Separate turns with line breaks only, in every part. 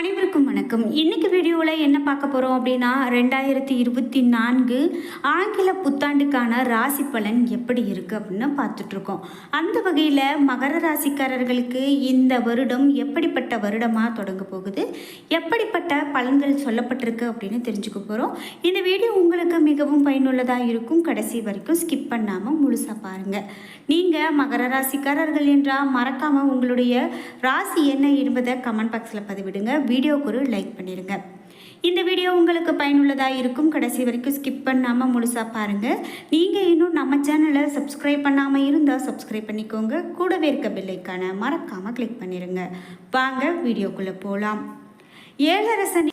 அனைவருக்கும் வணக்கம். இன்னைக்கு வீடியோவில் என்ன பார்க்க போகிறோம் அப்படின்னா ரெண்டாயிரத்தி இருபத்தி நான்கு ஆங்கில புத்தாண்டுக்கான ராசி பலன் எப்படி இருக்குது அப்படின்னு பார்த்துட்ருக்கோம். அந்த வகையில் மகர ராசிக்காரர்களுக்கு இந்த வருடம் எப்படிப்பட்ட வருடமாக தொடங்க போகுது? எப்படிப்பட்ட பலன்கள் சொல்லப்பட்டிருக்கு அப்படின்னு தெரிஞ்சுக்க போகிறோம் இந்த வீடியோ உங்களுக்கு மிகவும் பயனுள்ளதாக இருக்கும். கடைசி வரைக்கும் ஸ்கிப் பண்ணாமல் முழுசாக பாருங்கள் நீங்கள் மகர ராசிக்காரர்கள் என்றால் மறக்காமல் உங்களுடைய ராசி என்ன என்பதை கமெண்ட் பாக்ஸில் பதிவிடுங்க. வீடியோக்கு ஒரு லைக் பண்ணிடுங்க இந்த வீடியோ உங்களுக்கு பயனுள்ளதாக இருக்கும். கடைசி வரைக்கும் ஸ்கிப் பண்ணாமல் முழுசாக பாருங்கள் நீங்கள் இன்னும் நம்ம சேனலை சப்ஸ்கிரைப் பண்ணாமல் இருந்தால் சப்ஸ்கிரைப் பண்ணிக்கோங்க. கூடவே இருக்க பில்லைக்கான மறக்காமல் கிளிக் பண்ணிடுங்க வாங்க வீடியோக்குள்ளே போகலாம் ஏழரசனி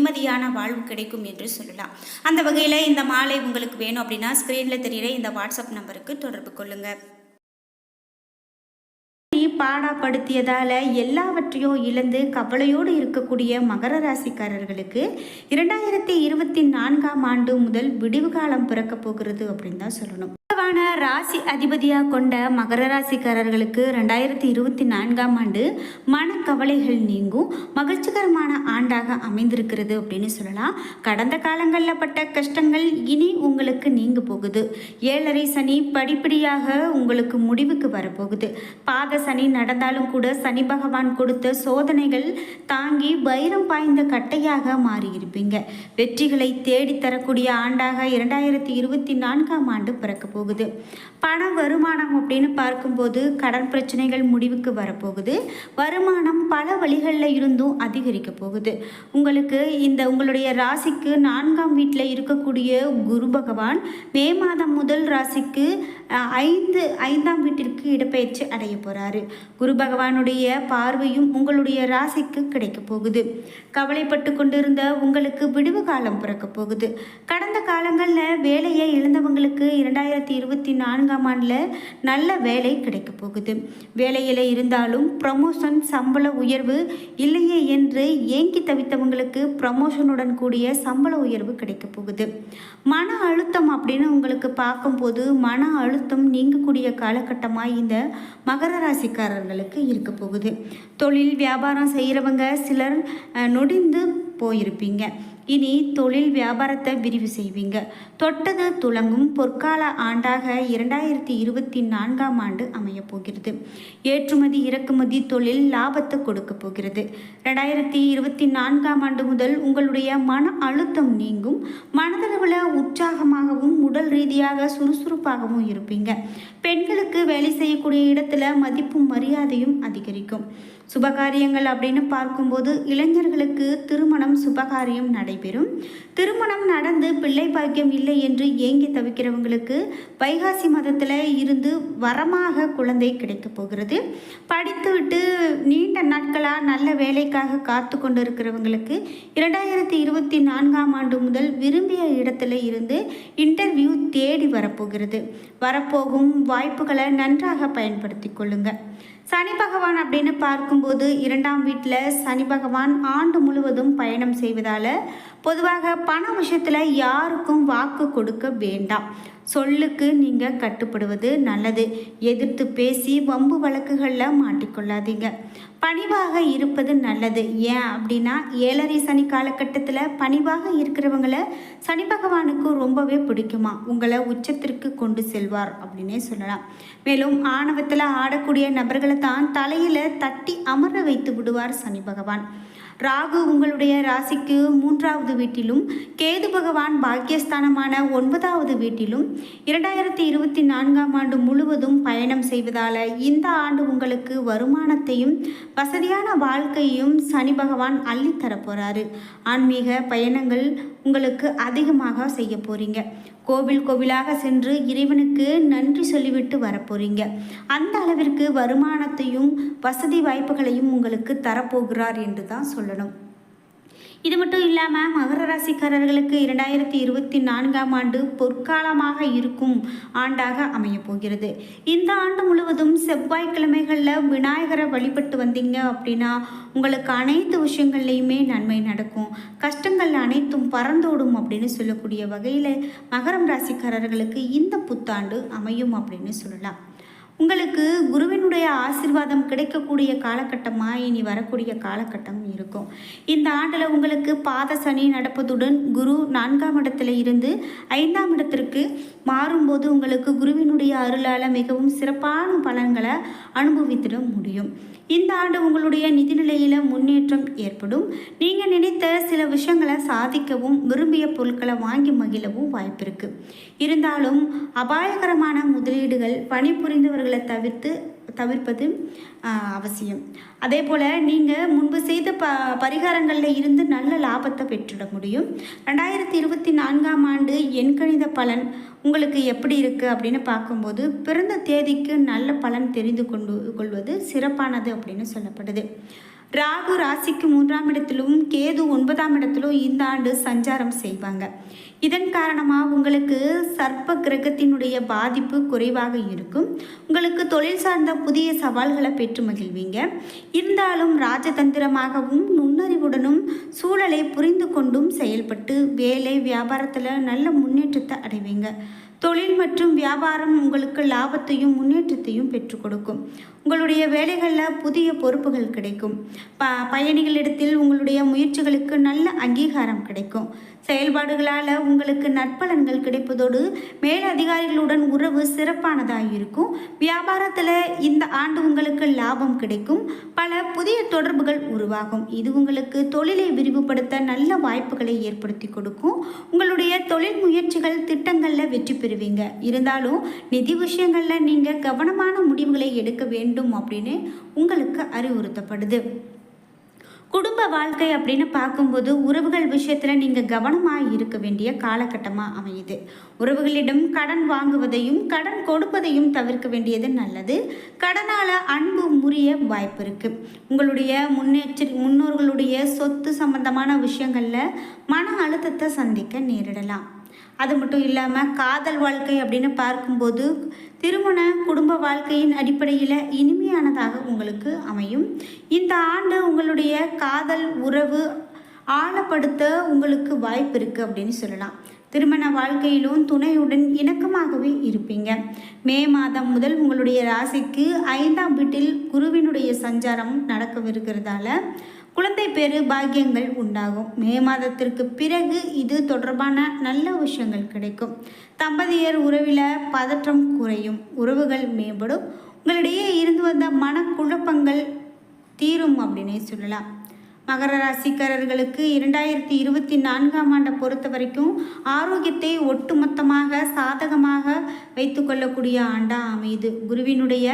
நிம்மதியான வாழ்வு கிடைக்கும் என்று சொல்லலாம். அந்த வகையில் இந்த மாலை உங்களுக்கு வேணும் அப்படின்னா ஸ்க்ரீனில் தெரிகிற இந்த வாட்ஸ்அப் நம்பருக்கு தொடர்பு கொள்ளுங்கள் பாடாப்படுத்தியதால் எல்லாவற்றையும் இழந்து கவலையோடு இருக்கக்கூடிய மகர ராசிக்காரர்களுக்கு இரண்டாயிரத்தி இருபத்தி நான்காம் ஆண்டு முதல் விடிவு காலம் பிறக்க போகிறது அப்படின்னு தான் சொல்லணும். பொதுவான ராசி அதிபதியாக கொண்ட மகர ராசிக்காரர்களுக்கு ரெண்டாயிரத்தி இருபத்தி நான்காம் ஆண்டு மனக்கவலைகள் நீங்கும். மகிழ்ச்சிகரமான ஆண்டாக அமைந்திருக்கிறது அப்படின்னு சொல்லலாம். கடந்த காலங்களில் பட்ட கஷ்டங்கள் இனி உங்களுக்கு நீங்க போகுது. ஏழரை சனி படிப்படியாக உங்களுக்கு முடிவுக்கு வரப்போகுது. பாத சனி நடந்தாலும் கூட சனி பகவான் கொடுத்த சோதனைகள் தாங்கி வைரம் பாய்ந்த கட்டையாக மாறியிருப்பீங்க. வெற்றிகளை தேடித் தரக்கூடிய ஆண்டாக இரண்டாயிரத்தி இருபத்தி நான்காம் ஆண்டு பிறக்க போகுது. பண வருமானம் அப்படின்னு பார்க்கும்போது கடன் பிரச்சனைகள் முடிவுக்கு வரப்போகுது. வருமானம் பல வழிகளில் இருந்தும் அதிகரிக்க போகுது. உங்களுக்கு இந்த உங்களுடைய ராசிக்கு நான்காம் வீட்டில் இருக்கக்கூடிய குரு பகவான் மே மாதம் முதல் ராசிக்கு ஐந்து ஐந்தாம் வீட்டிற்கு இடப்பெயர்ச்சி அடைய போகிறாரு குரு பகவானுடைய பார்வையும் உங்களுடைய ராசிக்கு கிடைக்க போகுது. கவலைப்பட்டு கொண்டிருந்த உங்களுக்கு விடுவு காலம் பிறக்க போகுது. கடந்த காலங்களில் வேலையை இழந்தவங்களுக்கு இரண்டாயிரத்தி இருபத்தி நான்காம் ஆண்டில் நல்ல வேலை கிடைக்க போகுது. வேலையில் இருந்தாலும் ப்ரமோஷன் சம்பள உயர்வு இல்லையே என்று ஏங்கி தவித்தவங்களுக்கு ப்ரமோஷனுடன் கூடிய சம்பள உயர்வு கிடைக்க போகுது. மன அழுத்தம் அப்படின்னு உங்களுக்கு பார்க்கும்போது மன அழுத்தம் நீங்கக்கூடிய காலகட்டமாக இந்த மகர ராசிக்காரர்களுக்கு இருக்க போகுது. தொழில் வியாபாரம் செய்கிறவங்க சிலர் நொடிந்து போயிருப்பீங்க. இனி தொழில் வியாபாரத்தை விரிவு செய்வீங்க. தொட்டது துலங்கும் பொற்கால ஆண்டாக இரண்டாயிரத்தி இருபத்தி நான்காம் ஆண்டு அமையப் போகிறது. ஏற்றுமதி இறக்குமதி தொழில் லாபத்தை கொடுக்க போகிறது. ரெண்டாயிரத்தி இருபத்தி நான்காம் ஆண்டு முதல் உங்களுடைய மன அழுத்தம் நீங்கும். மனதளவில் உற்சாகமாகவும் உடல் ரீதியாக சுறுசுறுப்பாகவும் இருப்பீங்க. பெண்களுக்கு வேலை செய்யக்கூடிய இடத்துல மதிப்பும் மரியாதையும் அதிகரிக்கும். சுபகாரியங்கள் அப்படின்னு பார்க்கும்போது இளைஞர்களுக்கு திருமணம் சுபகாரியம் நடைபெறும். திருமணம் நடந்து பிள்ளை பாக்கியம் இல்லை என்று ஏங்கி தவிக்கிறவங்களுக்கு வைகாசி மதத்தில் இருந்து வரமாக குழந்தை கிடைக்க போகிறது. படித்துவிட்டு நீண்ட நாட்களாக நல்ல வேலைக்காக காத்து கொண்டு இருக்கிறவங்களுக்கு இரண்டாயிரத்தி இருபத்தி நான்காம் ஆண்டு முதல் விரும்பிய இடத்துல இருந்து இன்டர்வியூ தேடி வரப்போகிறது. வரப்போகும் வாய்ப்புகளை நன்றாக பயன்படுத்தி கொள்ளுங்கள் சனி பகவான் அப்படின்னு பார்க்கும்போது இரண்டாம் வீட்டில் சனி பகவான் ஆண்டு முழுவதும் பயணம் செய்வதால் பொதுவாக பண விஷயத்தில் யாருக்கும் வாக்கு கொடுக்க வேண்டாம். சொல்லுக்கு நீங்கள் கட்டுப்படுவது நல்லது. எதிர்த்து பேசி வம்பு வழக்குகளில் மாட்டிக்கொள்ளாதீங்க. பணிவாக இருப்பது நல்லது. ஏன் அப்படின்னா ஏழரை சனி காலகட்டத்தில் பணிவாக இருக்கிறவங்களை சனி பகவானுக்கு ரொம்பவே பிடிக்குமா? உங்களை உச்சத்திற்கு கொண்டு செல்வார் அப்படின்னே சொல்லலாம். மேலும் ஆணவத்தில் ஆடக்கூடிய நபர்களை தான் தலையில் தட்டி அமர வைத்து விடுவார் சனி பகவான். ராகு உங்களுடைய ராசிக்கு மூன்றாவது வீட்டிலும் கேது பகவான் பாக்கியஸ்தானமான ஒன்பதாவது வீட்டிலும் இரண்டாயிரத்தி இருபத்தி நான்காம் ஆண்டு முழுவதும் பயணம் செய்வதால் இந்த ஆண்டு உங்களுக்கு வருமானத்தையும் வசதியான வாழ்க்கையும் சனி பகவான் அள்ளித்தரப்போகிறாரு ஆன்மீக பயணங்கள் உங்களுக்கு அதிகமாக செய்ய போகிறீங்க கோவில் கோவிலாக சென்று இறைவனுக்கு நன்றி சொல்லிவிட்டு வரப்போகிறீங்க அந்த அளவிற்கு வருமானத்தையும் வசதி வாய்ப்புகளையும் உங்களுக்கு தரப்போகிறார் என்று தான் சொல்லணும். இது மட்டும் இல்லாமல் மகர ராசிக்காரர்களுக்கு இரண்டாயிரத்தி இருபத்தி நான்காம் ஆண்டு பொற்காலமாக இருக்கும் ஆண்டாக அமையப் போகிறது. இந்த ஆண்டு முழுவதும் செவ்வாய்க்கிழமைகளில் விநாயகரை வழிபட்டு வந்தீங்க அப்படின்னா உங்களுக்கு அனைத்து விஷயங்கள்லையுமே நன்மை நடக்கும். கஷ்டங்கள் அனைத்தும் பறந்தோடும் அப்படின்னு சொல்லக்கூடிய வகையில் மகரம் ராசிக்காரர்களுக்கு இந்த புத்தாண்டு அமையும் அப்படின்னு சொல்லலாம். உங்களுக்கு குருவினுடைய ஆசிர்வாதம் கிடைக்கக்கூடிய காலகட்டமாக இனி வரக்கூடிய காலகட்டம் இருக்கும். இந்த ஆண்டில் உங்களுக்கு பாத சனி நடப்பதுடன் குரு நான்காம் இடத்துல இருந்து ஐந்தாம் இடத்திற்கு மாறும்போது உங்களுக்கு குருவினுடைய அருளால் மிகவும் சிறப்பான பலன்களை அனுபவித்திட முடியும். இந்த ஆண்டு உங்களுடைய நிதிநிலையில் முன்னேற்றம் ஏற்படும். நீங்கள் நினைத்த சில விஷயங்களை சாதிக்கவும் விரும்பிய பொருட்களை வாங்கி மகிழவும் வாய்ப்பு இருக்குது இருந்தாலும் அபாயகரமான முதலீடுகள் பணிபுரிந்தவர்களை தவிர்த்து தவிர்ப்பது அவசியம். அதே போல் நீங்கள் முன்பு செய்த ப பரிகாரங்களில் இருந்து நல்ல லாபத்தை பெற்றிட முடியும். ரெண்டாயிரத்தி இருபத்தி நான்காம் ஆண்டு எண்கணித பலன் உங்களுக்கு எப்படி இருக்குது அப்படின்னு பார்க்கும்போது பிறந்த தேதிக்கு நல்ல பலன் தெரிந்து கொண்டு கொள்வது சிறப்பானது அப்படின்னு சொல்லப்படுது. ராகு ராசிக்கு மூன்றாம் இடத்திலும் கேது ஒன்பதாம் இடத்திலும் இந்த ஆண்டு சஞ்சாரம் செய்வாங்க. இதன் காரணமாக உங்களுக்கு சர்ப்ப கிரகத்தினுடைய பாதிப்பு குறைவாக இருக்கும். உங்களுக்கு தொழில் சார்ந்த புதிய சவால்களை பெற்று மகிழ்வீங்க. இருந்தாலும் ராஜதந்திரமாகவும் நுண்ணறிவுடனும் சூழலை புரிந்து கொண்டும் செயல்பட்டு வேலை வியாபாரத்தில் நல்ல முன்னேற்றத்தை அடைவீங்க. தொழில் மற்றும் வியாபாரம் உங்களுக்கு லாபத்தையும் முன்னேற்றத்தையும் பெற்றுக் கொடுக்கும். உங்களுடைய வேலைகளில் புதிய பொறுப்புகள் கிடைக்கும். ப பயணிகளிடத்தில் உங்களுடைய முயற்சிகளுக்கு நல்ல அங்கீகாரம் கிடைக்கும். செயல்பாடுகளால் உங்களுக்கு நற்பலன்கள் கிடைப்பதோடு மேலதிகாரிகளுடன் உறவு சிறப்பானதாக இருக்கும் வியாபாரத்தில் இந்த ஆண்டு உங்களுக்கு லாபம் கிடைக்கும். பல புதிய தொடர்புகள் உருவாகும். இது உங்களுக்கு தொழிலை விரிவுபடுத்த நல்ல வாய்ப்புகளை ஏற்படுத்தி கொடுக்கும். உங்களுடைய தொழில் முயற்சிகள் திட்டங்களில் வெற்றி பெறுவீங்க. இருந்தாலும் நிதி விஷயங்களில் நீங்கள் கவனமான முடிவுகளை எடுக்க வேண்டும் அப்படின்னு உங்களுக்கு அறிவுறுத்தப்படுது. குடும்ப வாழ்க்கை அப்படின்னு பார்க்கும்போது உறவுகள் விஷயத்தில் நீங்கள் கவனமாக இருக்க வேண்டிய காலகட்டமாக அமையுது. உறவுகளிடம் கடன் வாங்குவதையும் கடன் கொடுப்பதையும் தவிர்க்க வேண்டியது நல்லது. கடனால் அன்பு முறிய வாய்ப்பு இருக்குது உங்களுடைய முன்னெச்சரி முன்னோர்களுடைய சொத்து சம்பந்தமான விஷயங்களில் மன அழுத்தத்தை சந்திக்க நேரிடலாம். அது மட்டும் இல்லாமல் காதல் வாழ்க்கை அப்படின்னு பார்க்கும்போது திருமண குடும்ப வாழ்க்கையின் அடிப்படையில் இனிமையானதாக உங்களுக்கு அமையும். இந்த ஆண்டு உங்களுடைய காதல் உறவு ஆழப்படுத்த உங்களுக்கு வாய்ப்பு இருக்குது அப்படின்னு சொல்லலாம். திருமண வாழ்க்கையிலும் துணையுடன் இணக்கமாகவே இருப்பீங்க. மே மாதம் முதல் உங்களுடைய ராசிக்கு ஐந்தாம் வீட்டில் குருவினுடைய சஞ்சாரம் நடக்கவிருக்கிறதால குழந்தை பேரு பாக்கியங்கள் உண்டாகும். மே மாதத்திற்கு பிறகு இது தொடர்பான நல்ல விஷயங்கள் கிடைக்கும். தம்பதியர் உறவில் பதற்றம் குறையும். உறவுகள் மேம்படும். உங்களிடையே இருந்து வந்த மனக்குழப்பங்கள் தீரும் அப்படின்னே சொல்லலாம். மகர ராசிக்காரர்களுக்கு இரண்டாயிரத்தி இருபத்தி நான்காம் ஆண்டை பொறுத்த வரைக்கும் ஆரோக்கியத்தை ஒட்டுமொத்தமாக சாதகமாக வைத்துக்கொள்ளக்கூடிய ஆண்டாக அமையுது. குருவினுடைய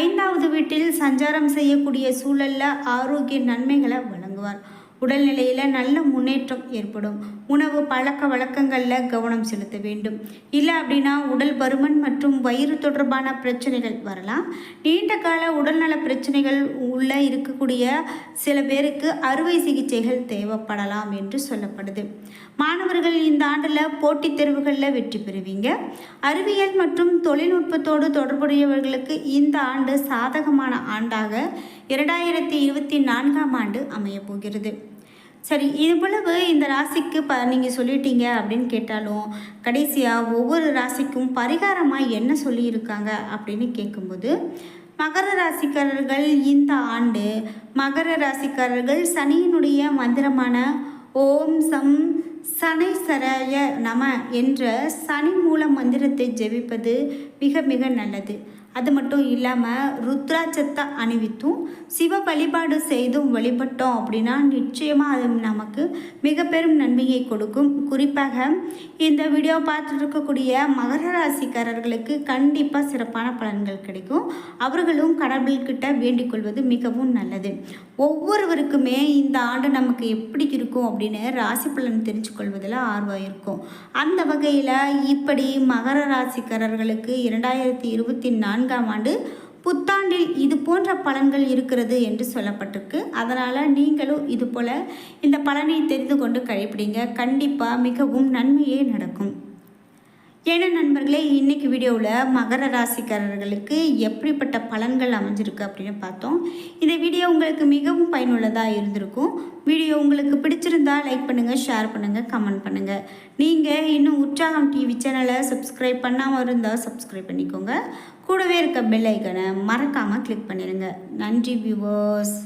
ஐந்தாவது வீட்டில் சஞ்சாரம் செய்யக்கூடிய சூழலில் ஆரோக்கிய நன்மைகளை வழங்குவார். உடல்நிலையில் நல்ல முன்னேற்றம் ஏற்படும். உணவு பழக்க வழக்கங்களில் கவனம் செலுத்த வேண்டும். இல்லை அப்படின்னா உடல் பருமன் மற்றும் வயிறு தொடர்பான பிரச்சனைகள் வரலாம். நீண்ட கால உடல்நல பிரச்சனைகள் உள்ள இருக்கக்கூடிய சில பேருக்கு அறுவை சிகிச்சைகள் தேவைப்படலாம் என்று சொல்லப்படுது. மாணவர்கள் இந்த ஆண்டில் போட்டித் தேர்வுகளில் வெற்றி பெறுவீங்க. அறிவியல் மற்றும் தொழில்நுட்பத்தோடு தொடர்புடையவர்களுக்கு இந்த ஆண்டு சாதகமான ஆண்டாக இரண்டாயிரத்தி இருபத்தி நான்காம் ஆண்டு அமையப் போகிறது. சரி இவ்வளவு இந்த ராசிக்கு ப நீங்கள் சொல்லிட்டீங்க அப்படின்னு கேட்டாலும் கடைசியாக ஒவ்வொரு ராசிக்கும் பரிகாரமாக என்ன சொல்லியிருக்காங்க அப்படின்னு கேட்கும்போது மகர ராசிக்காரர்கள் இந்த ஆண்டு மகர ராசிக்காரர்கள் சனியினுடைய மந்திரமான ஓம் சம் சனைசரய நம என்ற சனி மூல மந்திரத்தை ஜெபிப்பது மிக மிக நல்லது. அது மட்டும் இல்லாமல் ருத்ராட்சத்தை அணிவித்தும் சிவ வழிபாடு செய்தும் வழிபட்டோம் அப்படின்னா நிச்சயமாக அது நமக்கு மிக பெரும் நன்மையை கொடுக்கும். குறிப்பாக இந்த வீடியோ பார்த்துட்டு இருக்கக்கூடிய மகர ராசிக்காரர்களுக்கு கண்டிப்பாக சிறப்பான பலன்கள் கிடைக்கும். அவர்களும் கடவுள்கிட்ட வேண்டிக் கொள்வது மிகவும் நல்லது. ஒவ்வொருவருக்குமே இந்த ஆண்டு நமக்கு எப்படி இருக்கும் அப்படின்னு ராசி பலன் தெரிஞ்சு கொள்வதில் ஆர்வம் இருக்கும். அந்த வகையில் இப்படி மகர ராசிக்காரர்களுக்கு இரண்டாயிரத்தி இருபத்தி நான்கு நான்காம் ஆண்டு புத்தாண்டில் இது போன்ற பலன்கள் இருக்கிறது என்று சொல்லப்பட்டிருக்கு. அதனால் நீங்களும் இது போல் இந்த பலனை தெரிந்து கொண்டு கழிப்பிடிங்க கண்டிப்பாக மிகவும் நன்மையே நடக்கும். ஏன்னா நண்பர்களே இன்னைக்கு வீடியோவில் மகர ராசிக்காரர்களுக்கு எப்படிப்பட்ட பலன்கள் அமைஞ்சிருக்கு அப்படின்னு பார்த்தோம். இந்த வீடியோ உங்களுக்கு மிகவும் பயனுள்ளதாக இருந்திருக்கும். வீடியோ உங்களுக்கு பிடிச்சிருந்தா லைக் பண்ணுங்கள் ஷேர் பண்ணுங்கள் கமெண்ட் பண்ணுங்கள் நீங்கள் இன்னும் உற்சாகம் டிவி சேனலை சப்ஸ்கிரைப் பண்ணாமல் இருந்தால் சப்ஸ்கிரைப் பண்ணிக்கோங்க. கூடவே இருக்க பெல் ஐக்கனை மறக்காமல் கிளிக் பண்ணிடுங்க நன்றி வியூவர்ஸ்